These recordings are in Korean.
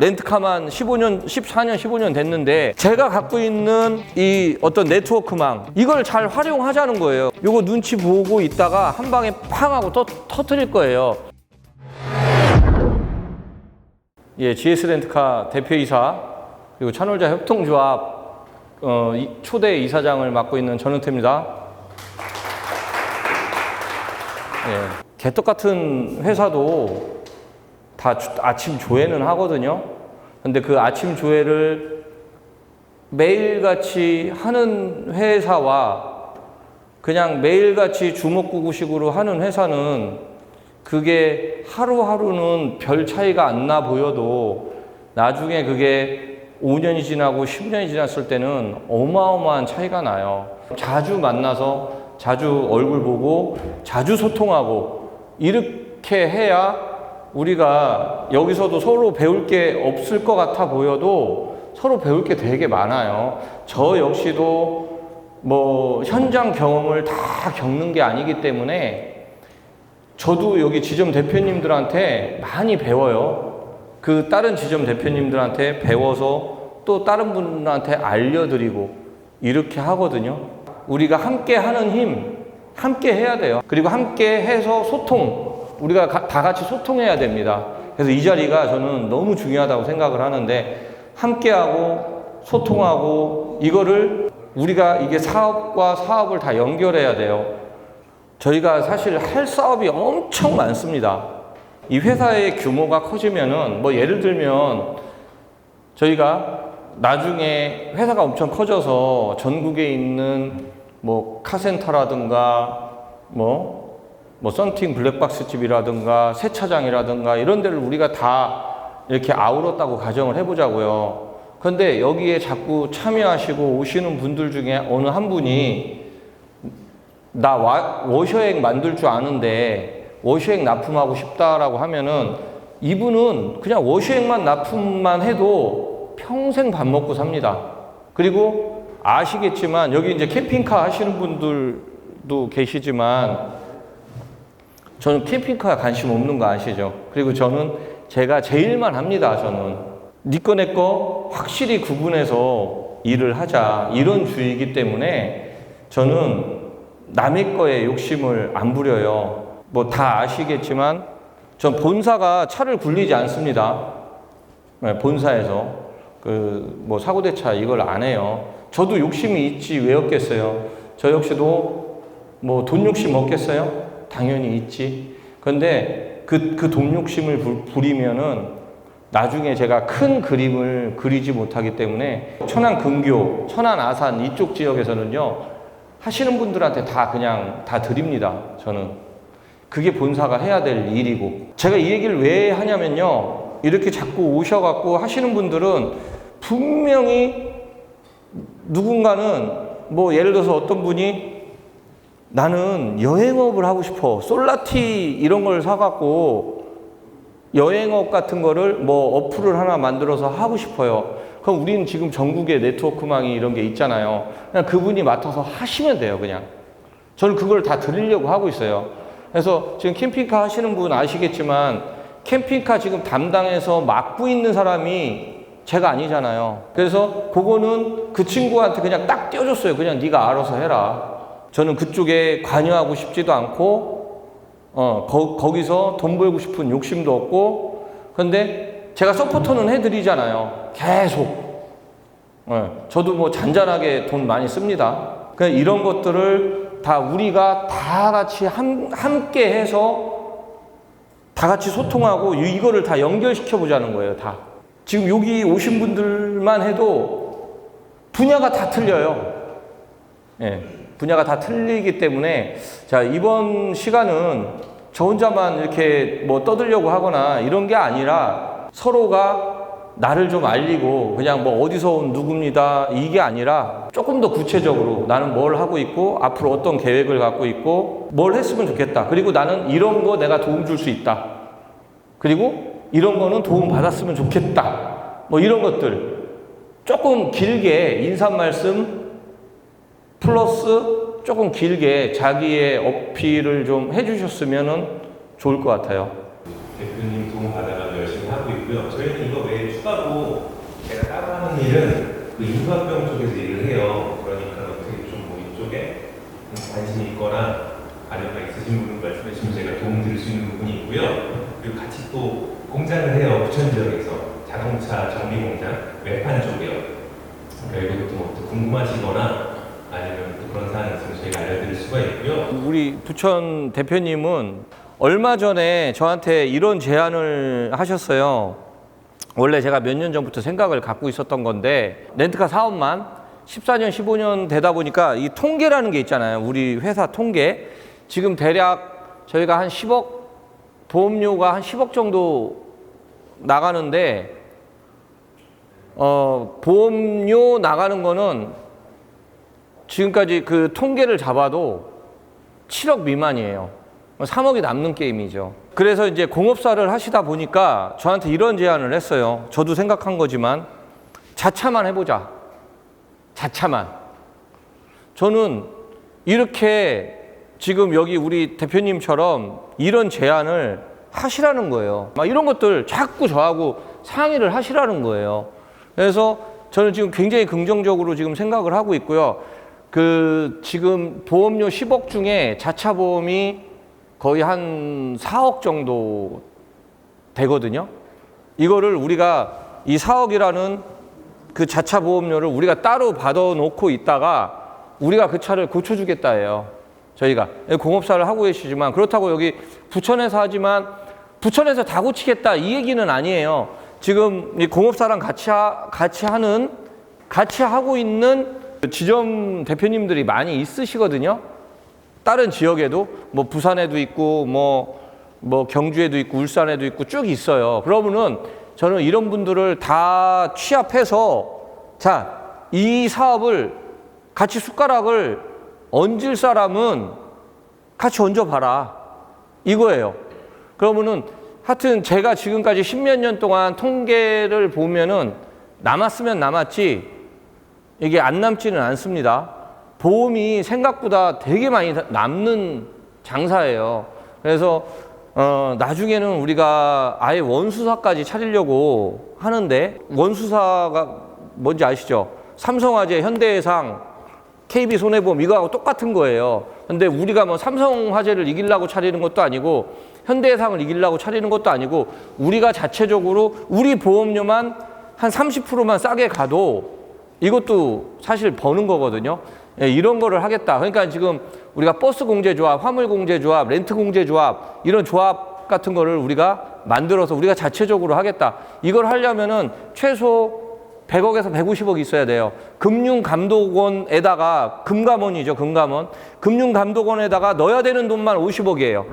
렌트카만 15년, 14년, 15년 됐는데 제가 갖고 있는 이 어떤 네트워크망 이걸 잘 활용하자는 거예요. 요거 눈치 보고 있다가 한 방에 팡 하고 터, 터트릴 거예요. 예, GS 렌트카 대표이사 그리고 찬홀자 협동조합 어, 이- 초대 이사장을 맡고 있는 전은태입니다. 예, 개떡 같은 회사도 다 주- 아침 조회는 하거든요. 근데 그 아침 조회를 매일같이 하는 회사와 그냥 매일같이 주먹구구식으로 하는 회사는 그게 하루하루는 별 차이가 안 나 보여도 나중에 그게 5년이 지나고 10년이 지났을 때는 어마어마한 차이가 나요. 자주 만나서 자주 얼굴 보고 자주 소통하고 이렇게 해야 우리가 여기서도 서로 배울 게 없을 것 같아 보여도 서로 배울 게 되게 많아요. 저 역시도 뭐 현장 경험을 다 겪는 게 아니기 때문에 저도 여기 지점 대표님들한테 많이 배워요. 그 다른 지점 대표님들한테 배워서 또 다른 분들한테 알려드리고 이렇게 하거든요. 우리가 함께 하는 힘, 함께 해야 돼요. 그리고 함께 해서 소통, 우리가 가- 다 같이 소통해야 됩니다. 그래서 이 자리가 저는 너무 중요하다고 생각을 하는데 함께하고 소통하고 이거를 우리가 이게 사업과 사업을 다 연결해야 돼요. 저희가 사실 할 사업이 엄청 많습니다. 이 회사의 규모가 커지면은 뭐 예를 들면 저희가 나중에 회사가 엄청 커져서 전국에 있는 뭐 카센터라든가 뭐, 뭐 썬팅 블랙박스 집이라든가 세차장이라든가 이런 데를 우리가 다 이렇게 아우렀다고 가정을 해보자고요. 근데 여기에 자꾸 참여하시고 오시는 분들 중에 어느 한 분이 나 와- 워셔액 만들 줄 아는데 워셔액 납품하고 싶다라고 하면은 이분은 그냥 워셔액만 납품만 해도 평생 밥 먹고 삽니다. 그리고 아시겠지만 여기 이제 캠핑카 하시는 분들도 계시지만 저는 캠핑카 관심 없는 거 아시죠? 그리고 저는 제가 제일만 합니다. 저는 니꺼 내거 확실히 구분해서 일을 하자 이런 주의이기 때문에 저는 남의 거에 욕심을 안 부려요. 뭐 다 아시겠지만 전 본사가 차를 굴리지 않습니다. 네, 본사에서 그 뭐 사고 대차 이걸 안 해요. 저도 욕심이 있지 왜 없겠어요. 저 역시도 뭐 돈 욕심 없겠어요? 당연히 있지. 근데 그그돈 욕심을 부, 부리면은 나중에 제가 큰 그림을 그리지 못하기 때문에 천안 근교, 천안 아산 이쪽 지역에서는요 하시는 분들한테 다 그냥 다 드립니다. 저는 그게 본사가 해야 될 일이고 제가 이 얘기를 왜 하냐면요 이렇게 자꾸 오셔갖고 하시는 분들은 분명히 누군가는 뭐 예를 들어서 어떤 분이 나는 여행업을 하고 싶어 솔라티 이런 걸 사갖고 여행업 같은 거를 뭐 어플을 하나 만들어서 하고 싶어요. 그럼 우리는 지금 전국에 네트워크망이 이런 게 있잖아요. 그냥 그분이 맡아서 하시면 돼요, 그냥. 저는 그걸 다 드리려고 하고 있어요. 그래서 지금 캠핑카 하시는 분 아시겠지만 캠핑카 지금 담당해서 맡고 있는 사람이 제가 아니잖아요. 그래서 그거는 그 친구한테 그냥 딱 띄워줬어요. 그냥 네가 알아서 해라. 저는 그쪽에 관여하고 싶지도 않고 어, 거, 거기서 돈 벌고 싶은 욕심도 없고, 근데 제가 서포터는 해드리잖아요. 계속. 예, 저도 뭐 잔잔하게 돈 많이 씁니다. 그냥 이런 것들을 다 우리가 다 같이 함, 함께 해서 다 같이 소통하고 이- 이거를 다 연결시켜 보자는 거예요, 다. 지금 여기 오신 분들만 해도 분야가 다 틀려요. 예, 분야가 다 틀리기 때문에 자 이번 시간은 저 혼자만 이렇게 뭐 떠들려고 하거나 이런 게 아니라 서로가 나를 좀 알리고 그냥 뭐 어디서 온 누굽니다. 이게 아니라 조금 더 구체적으로 나는 뭘 하고 있고 앞으로 어떤 계획을 갖고 있고 뭘 했으면 좋겠다. 그리고 나는 이런 거 내가 도움 줄 수 있다. 그리고 이런 거는 도움 받았으면 좋겠다. 뭐 이런 것들. 조금 길게 인사 말씀 플러스 조금 길게 자기의 어필을 좀 해주셨으면 좋을 것 같아요. 대표님 도움 받아가지고 열심히 하고 있고요. 저희는 이거 외에 추가로 그 인과병 쪽에서 일을 해요. 그러니까 어떻게 좀 뭐 이쪽에 관심이 있거나 관여가 있으신 분은 말씀해 주시면 제가 도움 드릴 수 있는 부분이 있고요. 그리고 같이 또 공장을 해요. 부천 지역에서 자동차 정비 공장 외판 쪽이요. 그러니까 이것도 뭐 궁금하시거나 그런 사항이 있으면 저희가 알려드릴 수가 있고요. 우리 부천 대표님은 얼마 전에 저한테 이런 제안을 하셨어요. 원래 제가 몇 년 전부터 생각을 갖고 있었던 건데 렌트카 사업만 14년, 15년 되다 보니까 이 통계라는 게 있잖아요. 우리 회사 통계. 지금 대략 저희가 한 10억 보험료가 한 10억 정도 나가는데 어, 보험료 나가는 거는 지금까지 그 통계를 잡아도 7억 미만이에요. 3억이 남는 게임이죠. 그래서 이제 공업사를 하시다 보니까 저한테 이런 제안을 했어요. 저도 생각한 거지만 자차만 해보자. 자차만. 저는 이렇게 지금 여기 우리 대표님처럼 이런 제안을 하시라는 거예요. 막 이런 것들 자꾸 저하고 상의를 하시라는 거예요. 그래서 저는 지금 굉장히 긍정적으로 지금 생각을 하고 있고요. 그 지금 보험료 10억 중에 자차 보험이 거의 한 4억 정도 되거든요. 이거를 우리가 이 4억이라는 그 자차 보험료를 우리가 따로 받아 놓고 있다가 우리가 그 차를 고쳐주겠다 해요. 저희가 공업사를 하고 계시지만 그렇다고 여기 부천에서 하지만 부천에서 다 고치겠다 이 얘기는 아니에요. 지금 이 공업사랑 같이 하, 같이 하는 같이 하고 있는 지점 대표님들이 많이 있으시거든요. 다른 지역에도 뭐 부산에도 있고 뭐, 뭐 경주에도 있고 울산에도 있고 쭉 있어요. 그러면은 저는 이런 분들을 다 취합해서 자, 이 사업을 같이 숟가락을 얹을 사람은 같이 얹어봐라. 이거예요. 그러면은 하여튼 제가 지금까지 십몇 년 동안 통계를 보면은 남았으면 남았지 이게 안 남지는 않습니다. 보험이 생각보다 되게 많이 남는 장사예요. 그래서 어, 나중에는 우리가 아예 원수사까지 차리려고 하는데 원수사가 뭔지 아시죠? 삼성화재, 현대해상, KB 손해보험 이거하고 똑같은 거예요. 근데 우리가 뭐 삼성화재를 이기려고 차리는 것도 아니고 현대해상을 이기려고 차리는 것도 아니고 우리가 자체적으로 우리 보험료만 한 30%만 싸게 가도 이것도 사실 버는 거거든요. 예, 이런 거를 하겠다. 그러니까 지금 우리가 버스 공제 조합, 화물 공제 조합, 렌트 공제 조합 이런 조합 같은 거를 우리가 만들어서 우리가 자체적으로 하겠다. 이걸 하려면은 최소 100억에서 150억 있어야 돼요. 금융감독원에다가 금감원이죠, 금감원. 금융감독원에다가 넣어야 되는 돈만 50억이에요.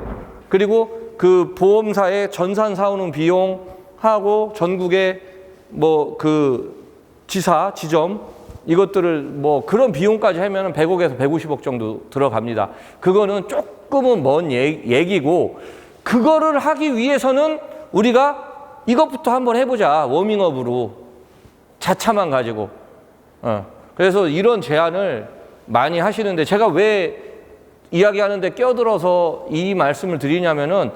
그리고 그 보험사에 전산 사오는 비용하고 전국에 뭐그 지사, 지점 이것들을 뭐 그런 비용까지 하면은 100억에서 150억 정도 들어갑니다. 그거는 조금은 먼 얘- 얘기고 그거를 하기 위해서는 우리가 이것부터 한번 해보자 워밍업으로 자차만 가지고. 어. 그래서 이런 제안을 많이 하시는데 제가 왜 이야기하는데 껴들어서 이 말씀을 드리냐면은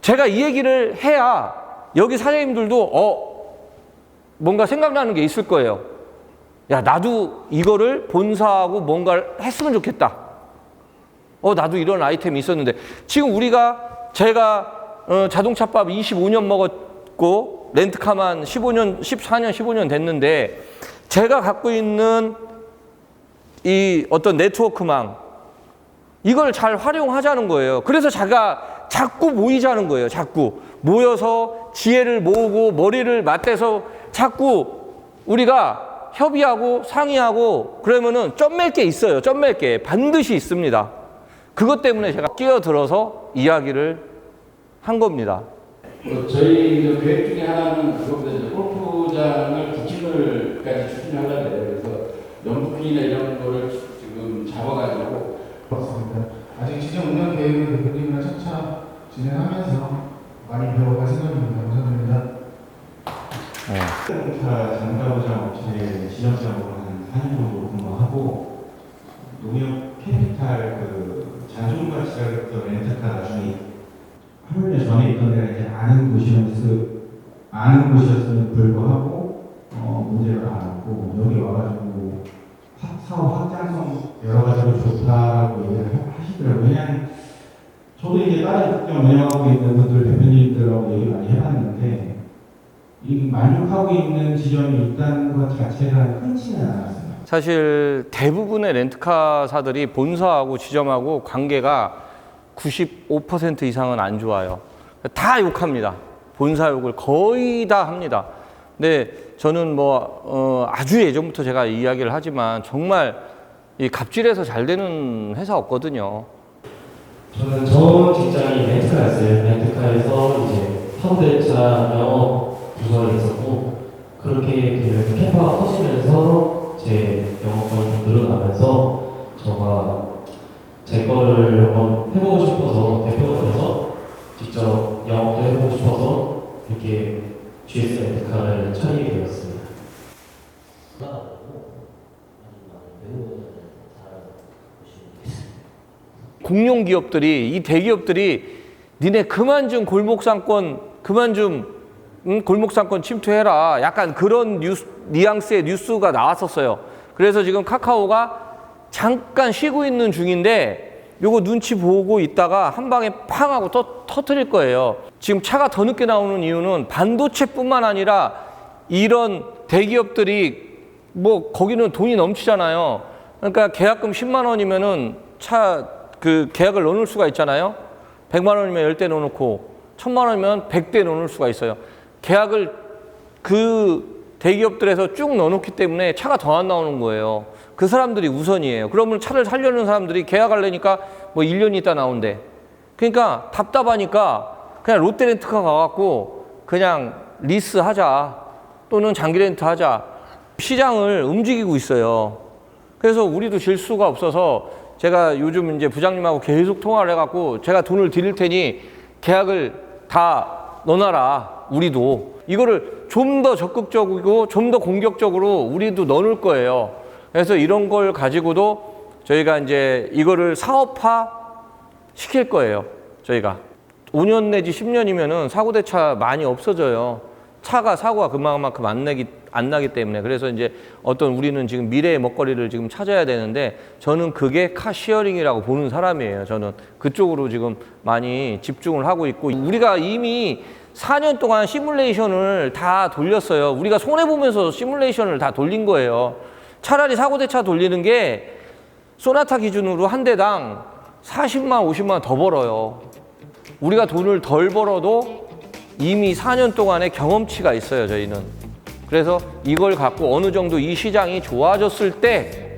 제가 이 얘기를 해야 여기 사장님들도 어 뭔가 생각나는 게 있을 거예요. 야 나도 이거를 본사하고 뭔가를 했으면 좋겠다. 어 나도 이런 아이템이 있었는데 지금 우리가 제가 어, 자동차밥 25년 먹었고 렌트카만 15년 14년 15년 됐는데 제가 갖고 있는 이 어떤 네트워크망 이걸 잘 활용하자는 거예요. 그래서 제가 자꾸 모이자는 거예요. 자꾸 모여서 지혜를 모으고 머리를 맞대서 자꾸 우리가 협의하고 상의하고 그러면은 점맬게 있어요. 점맬게 반드시 있습니다. 그것 때문에 제가 끼어들어서 이야기를 한 겁니다. 뭐 저희 그 계획 중에 하나는 이제 골프장을 부킹을까지 추진하려고 해요. 그래서 연부킹이나 이런 거를 지금 잡아가지고 그렇습니다. 아직 지정 운영 계획은 대표님이랑 차차 진행하면서 많이 배워갈 생각입니다. 그 가격도 렌터카 나중에 하물며 전에 있던 데가 이제 아는 곳이었음 그 아는 곳이었음에도 불구하고 어, 문제가 많았고 뭐 여기 와가지고 사업 확장성 여러 가지로 좋다라고 얘기를 하시더라고요. 왜냐하면 저도 이제 다른 국경 운영하고 있는 분들 대표님들하고 얘기 많이 해봤는데 이 만족하고 있는 지점이 있다는 것 자체가 흔치는 않았어요. 사실 대부분의 렌트카사들이 본사하고 지점하고 관계가 95% 이상은 안 좋아요. 다 욕합니다. 본사 욕을 거의 다 합니다. 근데 저는 뭐 어, 아주 예전부터 제가 이야기를 하지만 정말 이 갑질해서 잘 되는 회사 없거든요. 저는 전 직장이 렌트카였어요. 렌트카에서 이제 사무대차 영업 부서에 있었고 그렇게 그 캠퍼가 커지면서 제 영업권이 좀 늘어나면서 저가 제 거를 한번 해보고 싶어서 대표가 돼서 직접 영업도 해보고 싶어서 이렇게 GS 렌트카를 차리게 되었습니다. 공룡 기업들이 이 대기업들이 니네 그만 좀 골목상권 그만 좀 응? 골목상권 침투해라 약간 그런 뉴스, 뉘앙스의 뉴스가 나왔었어요 그래서 지금 카카오가 잠깐 쉬고 있는 중인데 요거 눈치 보고 있다가 한 방에 팡 하고 터, 터트릴 거예요 지금 차가 더 늦게 나오는 이유는 반도체뿐만 아니라 이런 대기업들이 뭐 거기는 돈이 넘치잖아요 그러니까 계약금 10만 원이면은 차 그 계약을 넣을 수가 있잖아요. 100만 원이면 10대 넣어놓고 1000만 원이면 100대 넣을 수가 있어요. 계약을 그 대기업들에서 쭉 넣어놓기 때문에 차가 더 안 나오는 거예요. 그 사람들이 우선이에요. 그러면 차를 살려는 사람들이 계약하려니까 뭐 1년 있다 나온대. 그러니까 답답하니까 그냥 롯데렌트카 가갖고 그냥 리스 하자 또는 장기 렌트 하자 시장을 움직이고 있어요. 그래서 우리도 질 수가 없어서 제가 요즘 이제 부장님하고 계속 통화를 해갖고 제가 돈을 드릴 테니 계약을 다 넣어놔라 우리도 이거를 좀 더 적극적이고 좀 더 공격적으로 우리도 넣어놓을 거예요. 그래서 이런 걸 가지고도 저희가 이제 이거를 사업화 시킬 거예요. 저희가 5년 내지 10년이면은 사고 대차 많이 없어져요. 차가 사고가 그만큼 안 나기 안 나기 때문에 그래서 이제 어떤 우리는 지금 미래의 먹거리를 지금 찾아야 되는데 저는 그게 카시어링이라고 보는 사람이에요. 저는 그쪽으로 지금 많이 집중을 하고 있고 우리가 이미 4년 동안 시뮬레이션을 다 돌렸어요. 우리가 손해 보면서 시뮬레이션을 다 돌린 거예요. 차라리 사고 대차 돌리는 게 소나타 기준으로 한 대당 40만 50만 원 더 벌어요. 우리가 돈을 덜 벌어도 이미 4년 동안의 경험치가 있어요, 저희는. 그래서 이걸 갖고 어느 정도 이 시장이 좋아졌을 때,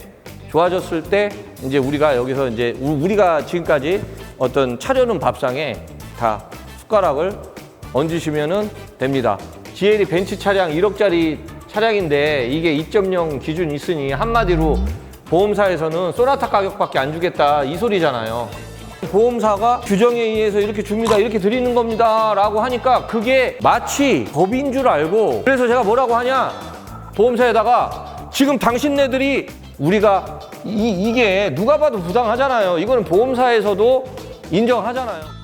좋아졌을 때, 이제 우리가 여기서 이제 우- 우리가 지금까지 어떤 차려는 밥상에 다 숟가락을 얹으시면은 됩니다. GL이 벤츠 차량 1억짜리 차량인데 이게 2.0 기준 있으니 한마디로 보험사에서는 소나타 가격밖에 안 주겠다 이 소리잖아요. 보험사가 규정에 의해서 이렇게 줍니다. 이렇게 드리는 겁니다. 라고 하니까 그게 마치 법인 줄 알고 그래서 제가 뭐라고 하냐. 보험사에다가 지금 당신네들이 우리가 이, 이게 누가 봐도 부당하잖아요. 이거는 보험사에서도 인정하잖아요.